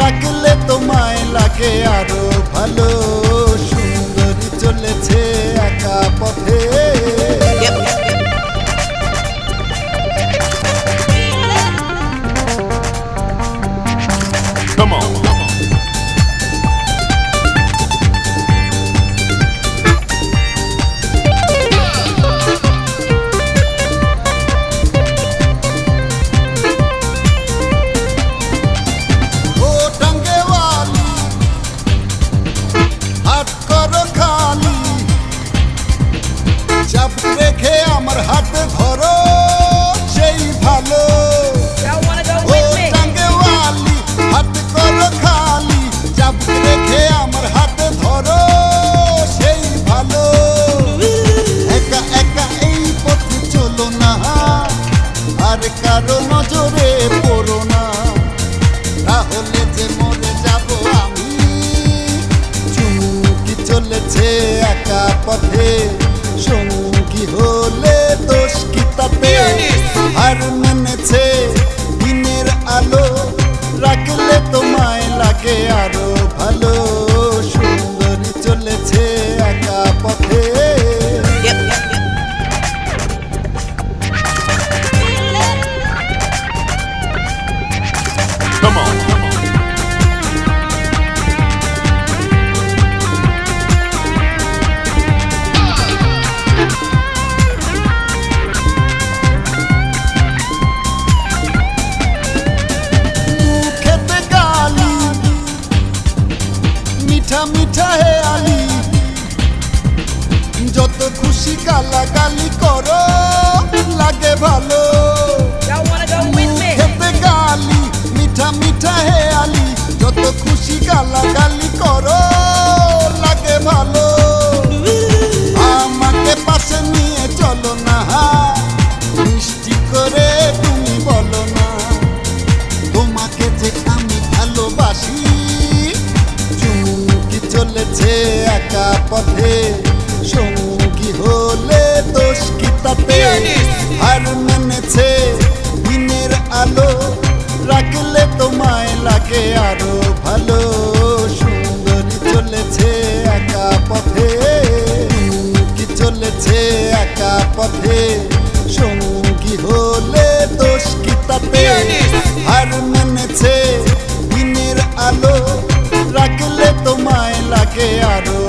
রাখলে তোমায় লাগে আরও ভালো। সুন্দরী চলেছে একা পথ। que a গালাগালি করো লাগে ভালো। খেতে গালি মিঠা মিঠা হে আলি যত খুশি গালাগালি করো লাগে ভালো। আমাকে পাশে নিয়ে চলো না। মিষ্টি করে তুমি বলো না। তোমাকে যে আমি ভালোবাসি চুমকি চলেছে একা পথে। শোনো হলে দোষ কি তাতে? আর মেনেছে দিনের আলো রাখলে তোমায় লাগে আরও ভালো। সুন্দর চলেছে একা পথে কি চলেছে একা পথে? সঙ্গী হলে দোষ কি তাতে? আর মেনেছে দিনের আলো রাখলে তোমায় লাগে আরও